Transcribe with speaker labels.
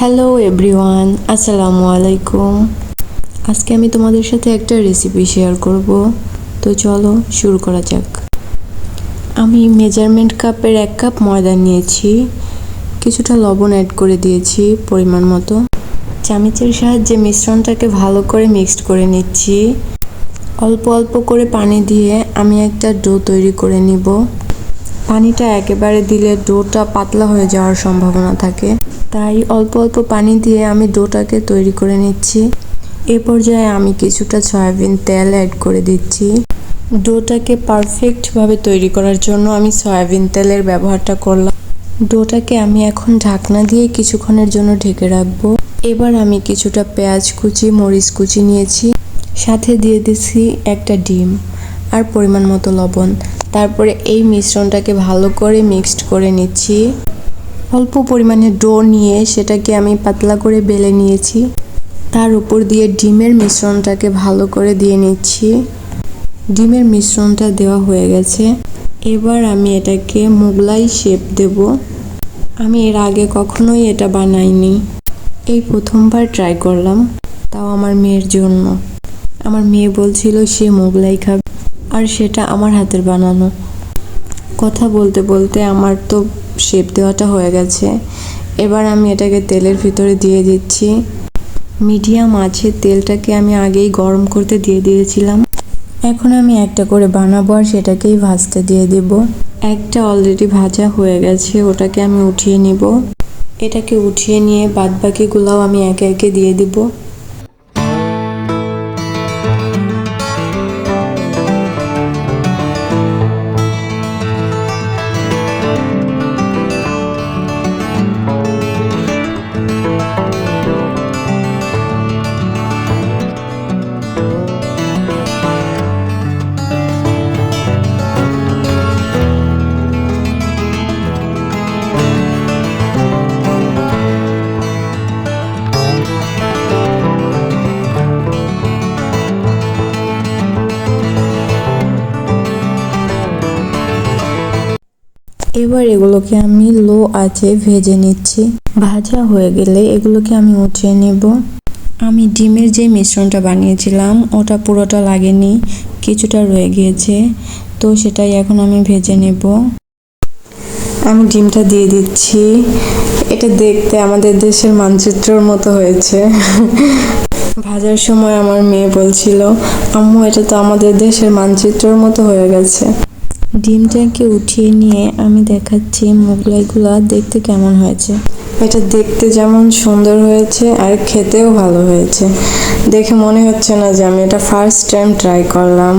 Speaker 1: Hello everyone আসসালামু আলাইকুম আজকে আমি তোমাদের সাথে একটা রেসিপি শেয়ার করব। তো চলো, শুরু করা যাক। আমি মেজারমেন্ট কাপের এক কাপ ময়দা নিয়েছি। কিছুটা লবণ অ্যাড করে দিয়েছি পরিমাণ মতো। চামিচের সাহায্যে মিশ্রণটাকে ভালো করে মিক্সড করে নিচ্ছি। অল্প অল্প করে পানি দিয়ে আমি একটা ডো তৈরি করে নিব। পানিটা একেবারে দিলে ডোটা পাতলা হয়ে যাওয়ার সম্ভাবনা থাকে। তাই অল্প অল্প পানি দিয়ে আমি ডোটাকে তৈরি করে নিচ্ছি। এ পর্যায়ে আমি কিছুটা সয়াবিন তেল অ্যাড করে দিচ্ছি। ডোটাকে পারফেক্টভাবে তৈরি করার জন্য আমি সয়াবিন তেলের ব্যবহারটা করলাম। ডোটাকে আমি এখন ঢাকনা দিয়ে কিছুক্ষণের জন্য ঢেকে রাখব। এবার আমি কিছুটা পেঁয়াজ কুচি, মরিচ কুচি নিয়েছি। সাথে দিয়ে দিচ্ছি একটা ডিম আর পরিমাণ মতো লবণ। তারপরে এই মিশ্রণটাকে ভালো করে মিক্সড করে নিচ্ছি। অল্প পরিমাণে ডো নিয়ে সেটাকে আমি পাতলা করে বেলে নিয়েছি। তার উপর দিয়ে ডিমের মিশ্রণটাকে ভালো করে দিয়ে নিচ্ছি। ডিমের মিশ্রণটা দেওয়া হয়ে গেছে। এবার আমি এটাকে মোগলাই শেপ দেব। আমি এর আগে কখনোই এটা বানাইনি। এই প্রথমবার ট্রাই করলাম, তাও আমার মেয়ের জন্য। আমার মেয়ে বলছিল, সে মোগলাই খাবে। আর সেটা আমার হাতের বানানো। কথা বলতে বলতে আমার তো শেপ দেওয়াটা হয়ে গেছে। এবার আমি এটাকে তেলের ভিতরে দিয়ে দিচ্ছি। মিডিয়াম আছে তেলটাকে আমি আগেই গরম করতে দিয়ে দিয়েছিলাম। এখন আমি একটা করে বানাবো আর সেটাকেই ভাজতে দিয়ে দেব। একটা অলরেডি ভাজা হয়ে গেছে, ওটাকে আমি উঠিয়ে নিব। এটাকে উঠিয়ে নিয়ে বাদবাকিগুলাও আমি একে একে দিয়ে দিব। এবার এগুলোকে আমি লো আঁচে ভেজে নিচ্ছি। ভাজা হয়ে গেলে এগুলোকে আমি উঠিয়ে নেব। আমি ডিমের যে মিশ্রণটা বানিয়েছিলাম, ওটা পুরোটা লাগেনি, কিছুটা রয়ে গিয়েছে, তো সেটাই এখন আমি ভেজে নেব। আমি ডিমটা দিয়ে দিচ্ছি। এটা দেখতে আমাদের দেশের মানচিত্রর মতো হয়েছে। ভাজার সময় আমার মেয়ে বলছিল, আম্মু, এটা তো আমাদের দেশের মানচিত্রর মতো হয়ে গেছে। ডিমটাকে উঠিয়ে নিয়ে আমি দেখাচ্ছি মোগলাইগুলো দেখতে কেমন হয়েছে। এটা দেখতে যেমন সুন্দর হয়েছে আর খেতেও ভালো হয়েছে। দেখে মনে হচ্ছে না যে আমি এটা ফার্স্ট টাইম ট্রাই করলাম।